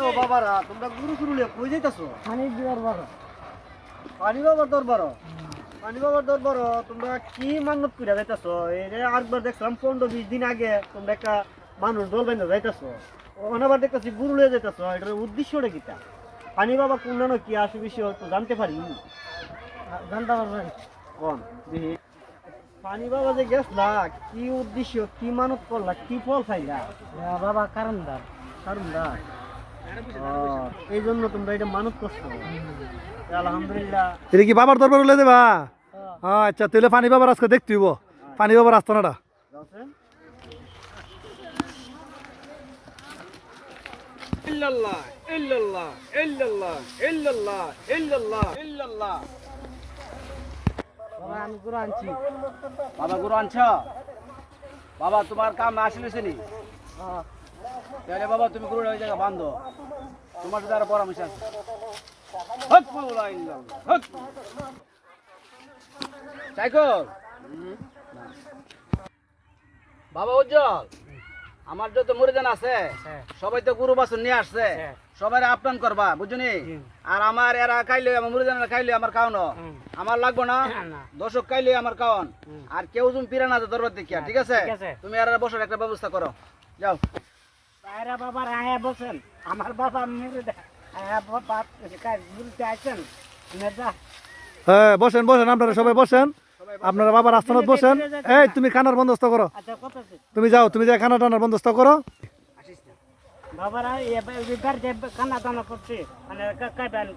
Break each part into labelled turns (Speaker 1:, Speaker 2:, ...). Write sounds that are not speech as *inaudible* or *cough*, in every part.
Speaker 1: ও বাবারা তোমরা গুরু কই যাইতাছো?
Speaker 2: পানি দিবার বড়
Speaker 1: পানি বাবার দরবার পানি বাবার দরবার তোমরা কি যাইতাছো? আরেকবার দেখলাম পনেরো বিশ দিন আগে তোমরা একটা মানুষ দল বাইন্দা যাইতাছো। অনাবার দেখতেছি গুরু লিয়ে যাইতাছো। এটার উদ্দেশ্যটা কিটা পানি বাবা কোন কি আসে বিষয় তো জানতে পারি।
Speaker 2: জানতে পারবেন
Speaker 1: কোন? দেখি পানি বাবা যে গেছলা কি উদ্দেশ্য কি মানত করলা কি ফল খাইলা?
Speaker 2: বাবা বাবা কারণদার।
Speaker 1: কারণ দা এই জন্য তোমরা এটা মানত করছ। আলহামদুলিল্লাহ।
Speaker 3: এটা কি বাবার দরবার উলে দেবা?
Speaker 2: হ্যাঁ।
Speaker 3: আচ্ছা তাহলে পানি বাবার আজকে দেখতে হইব। পানি বাবার আস্তানাটা
Speaker 1: যাচ্ছেন
Speaker 4: ইল্লাল্লাহ ইল্লাল্লাহ ইল্লাল্লাহ ইল্লাল্লাহ ইল্লাল্লাহ ইল্লাল্লাহ।
Speaker 2: বাবা আমি গুরু আনছি।
Speaker 4: বাবা গুরু আনছ? বাবা তোমার কাম আসলে নি
Speaker 2: হ্যাঁ।
Speaker 4: তাহলে বাবা তুমি গুরু ওই জায়গা বান্ধো। তোমার সাথে আর পরামর্শ আছে। সাইকেল। বাবা উজ্জ্বল। আমার যত মুরিদান আছে
Speaker 2: হ্যাঁ।
Speaker 4: সবাই তো গুরু বাসন নিয়ে আসছে।
Speaker 2: হ্যাঁ।
Speaker 4: সবাই আপ্যায়ন করবা বুঝুনি? আর আমার এরা খাইলে আমার মুরিদান খাইলে আমার খাওয়ানো। আমার লাগবো না। দর্শক খাইলে আমার খাওয়ান। আর কেউ তুমি পিরা না দরবার দেখিয়া ঠিক আছে?
Speaker 2: ঠিক আছে।
Speaker 4: তুমি আর বসার একটা ব্যবস্থা করো। যাও।
Speaker 2: বাইরা বাবার আয়া বসেন। আমার বাবা মেরে আয়া বাবা কাজ গুরুতে আছেন মেজা
Speaker 3: হ্যাঁ বসেন বসেন আপনারা সবাই বসেন। আপনারা বাবার আস্তানাত বসেন। এই তুমি খানার বন্দোবস্ত করো।
Speaker 2: আচ্ছা?
Speaker 3: তুমি যাও তুমি যাই খানা টানার বন্দোবস্ত করো।
Speaker 2: বাবারা এবার কানা দানা করছে মানে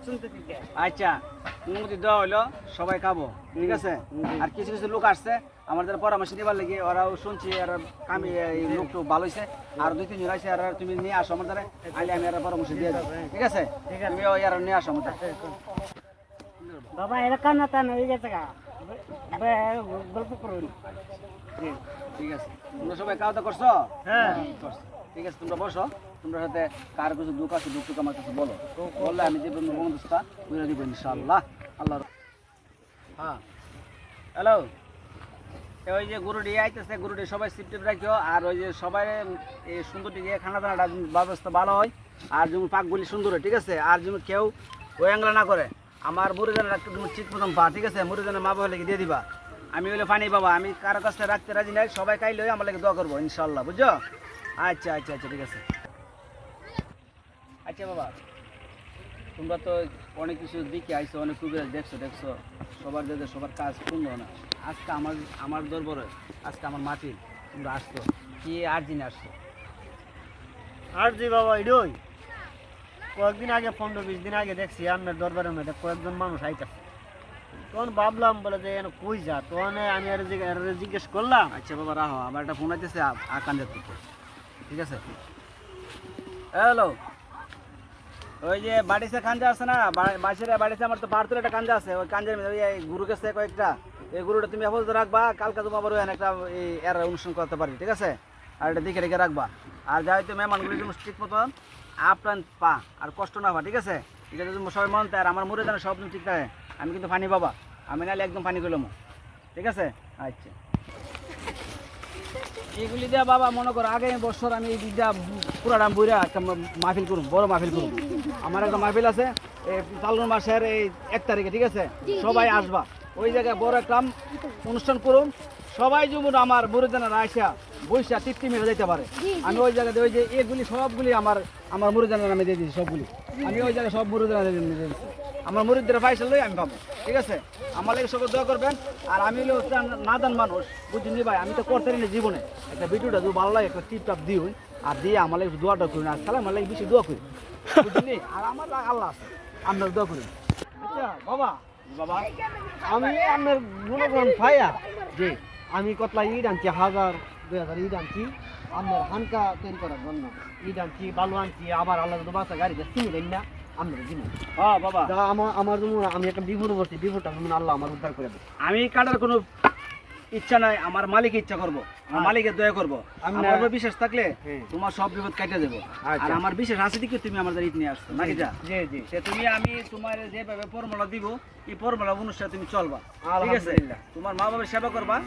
Speaker 2: শুনতে দিতে।
Speaker 4: আচ্ছা। অনুমতি দেওয়া হলো সবাই খাব ঠিক আছে? আর কিছু কিছু লোক আসছে আমার যারা পরামর্শ দিবার লাগে ওরাও শুনছি আর কামি লোকটো ভালো হয়েছে আর দুই তিনজন আছে আর তুমি নিয়ে আসো আমার দ্বারা আইলে আমি আর পরামর্শ দিয়ে দেবো ঠিক আছে? তুমি আর নিয়ে আসো আমার।
Speaker 2: বাবা এরা কান্না টান হয়ে গেছে গল্প করুন।
Speaker 4: ঠিক আছে। তোমরা সবাই খাওয়া দাওয়া করছ?
Speaker 1: হ্যাঁ।
Speaker 4: করছ। ঠিক আছে তোমরা বসো। তোমরা সাথে কার কিছু দুঃখ আছে দুঃখ টুক আমার কাছে বলো। বললে আমি যে বন্ধুস্তা বুঝে দিব ইনশাআল্লাহ। আল্লাহ হ্যাঁ। হ্যালো। ওই যে গুরুডি আইতেছে গুরুডি সবাই সিফটিভ রাখিও, আর ওই যে সবাই এই সুন্দরটি দিয়ে খানা দানাটা ব্যবস্থা ভালো হয়, আর যেমন পাকগুলি সুন্দর হয়, ঠিক আছে? আর যেমন কেউ ওই অ্যাঙ্গলা না করে, আমার মুড়িদানের একটা তুমি ঠিক পা, ঠিক আছে? মুড়িদানের মা বাবা লেগে দিয়ে দিবা। আমি হলে পানি বাবা, আমি কারও কাছে রাখতে রাজি নাই, সবাই খাইলে আমার লাগে দোয়া করব ইনশাল্লাহ বুঝছ? আচ্ছা আচ্ছা আচ্ছা ঠিক আছে। আচ্ছা বাবা। তোমরা তো অনেক কিছু দিকে আইছো অনেক কুবিরাজ দেখছ দেখছ। সবার যাদের সবার কাজ সুন্দর না। আজকে আমার আমার দরবারে আজকে আমার মাটির তোমরা আসছো। কি আর দিন আসছো?
Speaker 1: আর জি বাবা এডই। কয়েকদিন আগে পনেরো বিশ দিন আগে দেখছি আপনার দরবারের মধ্যে কয়েকজন মানুষ আইতাছে। তখন ভাবলাম বলে যে এনে কই যা? তখন আমি আর জিজ্ঞেস করলাম
Speaker 4: আচ্ছা বাবা রাহো আমার একটা ফোন আইতেছে আকান্দের থেকে ঠিক আছে? হ্যালো ওই যে বাড়িতে কাঞ্জা আছে না বাড়িতে বাড়িতে আমার তো বারতুল একটা কাঞ্জা আছে, ওই কাঞ্জার ওই গুরু গেছে কয়েকটা, এই গুরুটা তুমি হেফাজত রাখবা, কালকে তোমার আবার ওখানে একটা এই এর অনুষ্ঠান করতে পারবি ঠিক আছে? আর এটা দেখে রেখে রাখবা। আর যাই তো মেহমানগুলি তুমি ঠিক মতন আপ্রাণ পা, আর কষ্ট না পা, ঠিক আছে? এটা যদি সবাই মন তাই আর আমার মুড়ে জানা সব ঠিক থাকে, আমি কিন্তু ফানি পাবা আমি নাহলে একদম ফানি করলাম। ঠিক আছে? আচ্ছা। এইগুলি দিয়া বাবা মনে করো আগে বছর আমি এই দিকটা পুরাটা বইরা একটা মাহফিল করুম বড় মাহফিল করুন আমার একটা মাহফিল আছে এই ফাল্গুন মাসের এই এক তারিখে ঠিক আছে? সবাই আসবা। ওই জায়গায় বড় একটা অনুষ্ঠান করুম। সবাই যেমন আমার মুরুদানারা আইসা বৈশা তৃপ্তি মিলে যেতে পারে। আমি ওই জায়গাতে ওই যে এগুলি সবগুলি আমার আমার মুরুদানার নামে দিয়ে দিয়েছি সবগুলি। আমি ওই জায়গায় সব মুরুদানা দিয়ে দিয়েছি। আমার মুরিদদের পয়সা লই আমি পাবো। ঠিক আছে? আমার লাগে সকল দোয়া করবেন। আর আমি হলো নাদান মানুষ বুঝিনি ভাই? আমি তো করতে না জীবনে। একটা ভিডিওটা যদি ভালো লাগে একটা টিপ টাপ দিই আর দিয়ে আমার লাগে দোয়াটা করি আর আমার লাগে বেশি দোয়া করি। *laughs* বুঝলি আর আমার লাগে আল্লাহ আছে। আপনার দোয়া করি।
Speaker 1: আচ্ছা বাবা।
Speaker 4: বাবা
Speaker 1: আমি আপনার গুণগ্রাম ফাইয়া
Speaker 4: জি
Speaker 1: আমি কতলা ইট আনছি হাজার দুই হাজার ইট আনছি। আপনার হানকা তৈরি করার জন্য। ইট আনছি বালু আনছি আবার আল্লাহ বাসা গাড়ি চিনি দেন না।
Speaker 4: বাবা।
Speaker 1: আমার আমার জন্য আমি একটা বিপদ বসছি বিপদটা আল্লাহ আমার উদ্ধার করে দেয়।
Speaker 4: আমি কাটার কোনো ইচ্ছা নাই আমার মালিক ইচ্ছা করব। আমার মালিকের দয়া করব।
Speaker 2: আমরা-
Speaker 4: উপর বিশ্বাস থাকলে
Speaker 2: হ্যাঁ।
Speaker 4: তোমার সব বিপদ কাটে দেবো আর
Speaker 2: আচ্ছা।
Speaker 4: আমার বিশ্বাস আছে দিকে তুমি আমাদের ঈদ নিয়ে আসছো নাকি যা?
Speaker 2: জি জি।
Speaker 4: সে তুমি আমি তোমার যেভাবে ফর্মুলা দিব এই ফর্মুলা অনুসারে তুমি চলবা। ঠিক আছে? তোমার মা বাবার সেবা করবা।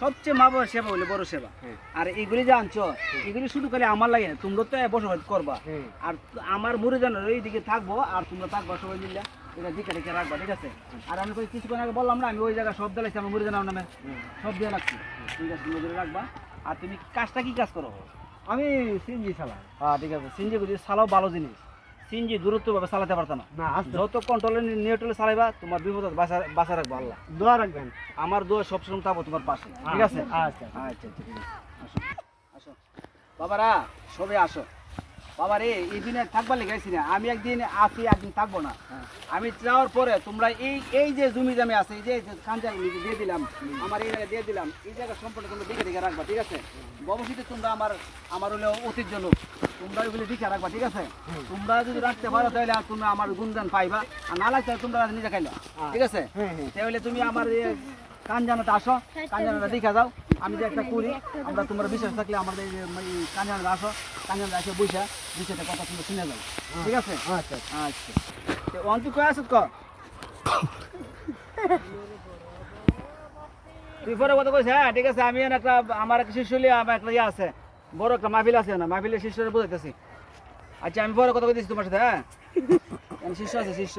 Speaker 4: সবচেয়ে মা বাবার সেবা হলে বড় সেবা।
Speaker 2: হ্যাঁ।
Speaker 4: আর এগুলি যে আনছো এগুলি শুধু খালি আমার লাগে তোমরা তো বসবাস করবা।
Speaker 2: হ্যাঁ।
Speaker 4: আর আমার মুড়িদানের ওই দিকে থাকব আর তোমরা থাকবা সবাই মিলে। এটা দিকে দিকে রাখবা ঠিক আছে? আর আমি কই কিছুক্ষণ আগে বললাম না আমি ওই জায়গায় সব দিলাইছি আমার মুড়িদানের নামে সব দিয়ে লাগছি ঠিক আছে তুমি রাখবা। আর তুমি কাজটা কি কাজ করো?
Speaker 2: আমি সিনজি চালাই।
Speaker 4: হ্যাঁ ঠিক আছে। সিনজি গুলি চালাও ভালো জিনিস। সিনজি দূরত্বভাবে চালাতে পারতো না। যত কন্ট্রোলে নিউট্রালে চালাইবা তোমার বিপদ বাঁচা রাখব আল্লাহ।
Speaker 2: দোয়া রাখবেন।
Speaker 4: আমার দোয়া সবসময় থাকব তোমার পাশে। ঠিক আছে?
Speaker 2: আচ্ছা
Speaker 4: আচ্ছা। আচ্ছা ঠিক আছে। আসো। আসো। বাবারা সবে আসো। বাবা রে এই দিনে থাকবার লেগেছি না। আমি একদিন আসি একদিন থাকব না। আমি যাওয়ার পরে তোমরা এই এই যে জমি জামি আছে এই যে খানজা দিয়ে দিলাম আমার এই জায়গায় দিয়ে দিলাম এই জায়গা সম্পর্কে তোমরা দিকে দিকে রাখবা ঠিক আছে? ভবিষ্যতে তোমরা আমার আমার হলো অতীত জন্য তোমরা ওইগুলি দিকে রাখবা ঠিক আছে? তোমরা যদি রাখতে পারো তাহলে আর তোমরা আমার গুণদান পাইবা আর না লাগতে তোমরা নিজে খাইলো ঠিক আছে?
Speaker 2: হ্যাঁ হ্যাঁ
Speaker 4: তাহলে তুমি আমার কানজানাতে আসো। কানজানাটা দেখা যাও। আমি যে একটা করি আমরা তোমার বিশ্বাস থাকলে আমাদের কানজানাতে আসো। কানজানাতে আসে বসে বিষয়টা কথা শুনে শুনে যাও। ঠিক আছে?
Speaker 2: আচ্ছা
Speaker 4: আচ্ছা। তো অন্তু কয় আসত ক? তুই পরে কথা কইস হ্যাঁ ঠিক আছে আমি একটা আমার একটা শিষ্য লিয়ে আমার একটা ইয়ে আছে। বড় একটা মাহফিল আছে না মাহফিলের শিষ্যরে বোঝাইতেছি। আচ্ছা আমি পরে কথা কইতেছি তোমার সাথে হ্যাঁ? শিষ্য আছে শিষ্য